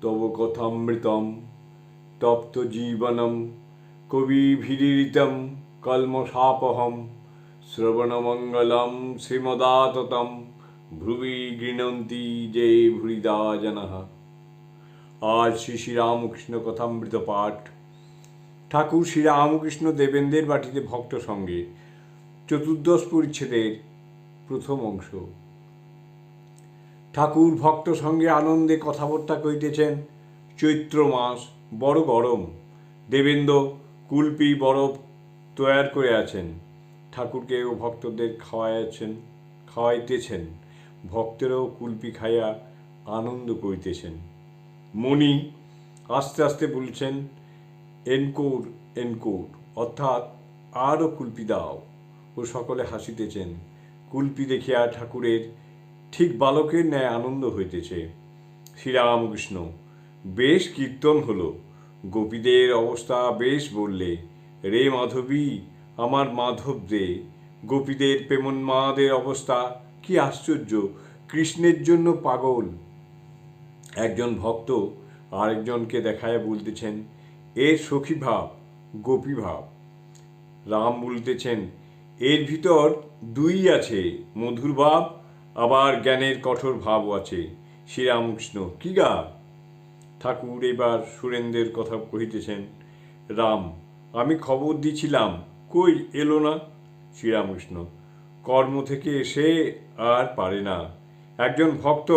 তব কথামৃতম, তপ্ত জীবনম কবিভিরিতম কলমশাপহম, শ্রবণমঙ্গলম, শ্রীমদাততম, ভ্রুবি গৃণন্তি যে ভুরিদা জনঃ আজ শ্রী শ্রীরামকৃষ্ণ কথামৃত পাঠ। ঠাকুর শ্রীরামকৃষ্ণ দেবেন্দ্রের বাটিতে ভক্ত সঙ্গে চতুর্দশ পরিচ্ছেদের প্রথম অংশ। ঠাকুর ভক্ত সঙ্গে আনন্দে কথাবার্তা কইতেছেন, চৈত্র মাস বড় গরম। দেবেন্দ্র কুলপি বরফ তৈয়ার করে আছেন। ঠাকুরকে ও ভক্তদের খাওয়াইয়াছেন খাওয়াইতেছেন। ভক্তেরাও কুলপি খাইয়া আনন্দ করিতেছেন। মণি আস্তে আস্তে বলছেন, এনকোর এনকোর, অর্থাৎ আরও কুলপি দাও। ও সকলে হাসিতেছেন। কুলপি দেখিয়া ঠাকুরের ঠিক বালকের ন্যায় আনন্দ হইতেছে। শ্রীরামকৃষ্ণ, বেশ কীর্তন হলো। গোপীদের অবস্থা বেশ বললে, রে মাধবী, আমার মাধব দে গোপীদের প্রেমন্মাদের অবস্থা কি আশ্চর্য, কৃষ্ণের জন্য পাগল একজন ভক্ত আরেকজনকে দেখায় বলতেছেন এর সখী ভাব, গোপী ভাব রাম বলতেছেন, এর ভিতর দুই আছে, মধুর ভাব আবার জ্ঞানের কঠোর ভাব আছে। শ্রীরামকৃষ্ণ, কি গা? ঠাকুর এবার সুরেন্দ্রের কথা কহিতেছেন, রাম, আমি খবর দিছিলাম, কই এলো না? শ্রীরামকৃষ্ণ, কর্ম থেকে এসে আর পারে না। একজন ভক্ত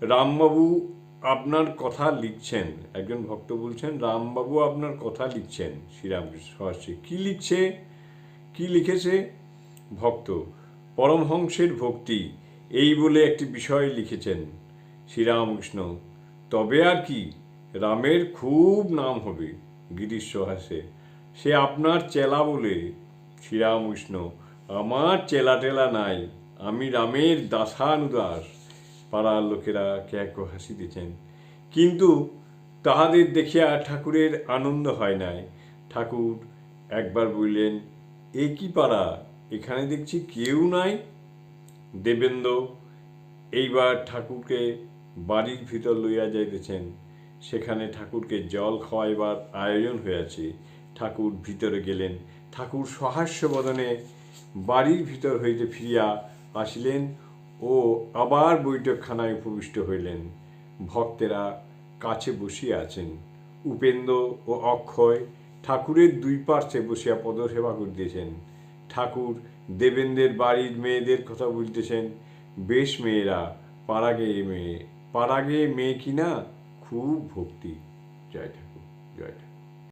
রামবাবু আপনার কথা লিখছেন। একজন ভক্ত বলছেন, রামবাবু আপনার কথা লিখছেন। শ্রীরামকৃষ্ণ সহস্রে, কি লিখছে? কি লিখেছে? ভক্ত, পরমহংসের ভক্তি। এই বলে একটি বিষয় লিখেছেন শ্রীরামকৃষ্ণ তবে আর কি, রামের খুব নাম হবে গিরিশ হাসে সে আপনার চেলা বলে শ্রীরামকৃষ্ণ আমার চেলা টেলা নাই, আমি রামের দাসানুদাস, পাড়ার লোকেরা ক্যাক হাসিতেছেন কিন্তু তাহাদের দেখিয়া ঠাকুরের আনন্দ হয় নাই। ঠাকুর একবার বললেন, এ কি পাড়া? এখানে দেখছি কেউ নাই। দেবেন্দ্র এইবার ঠাকুরকে বাড়ির ভিতর লইয়া যাইতেছেন। সেখানে ঠাকুরকে জল খাওয়াইবার আয়োজন হইয়াছে। ঠাকুর ভিতরে গেলেন। ঠাকুর সহাস্য বদনে বাড়ির ভিতর হইতে ফিরিয়া আসিলেন ও আবার বৈঠকখানায় উপবিষ্ট হইলেন। ভক্তেরা কাছে বসিয়া আছেন। উপেন্দ্র ও অক্ষয় ঠাকুরের দুই পার্শ্বে বসিয়া পদসেবা করিতেছেন। ঠাকুর দেবেন্দ্রের বাড়ির মেয়েদের কথা বলতেছেন। বেশ মেয়েরা পাড়াগে মেয়ে। পাড়াগে মেয়ে কিনা খুব ভক্তি। জয় ঠাকুর জয় ঠাকুর।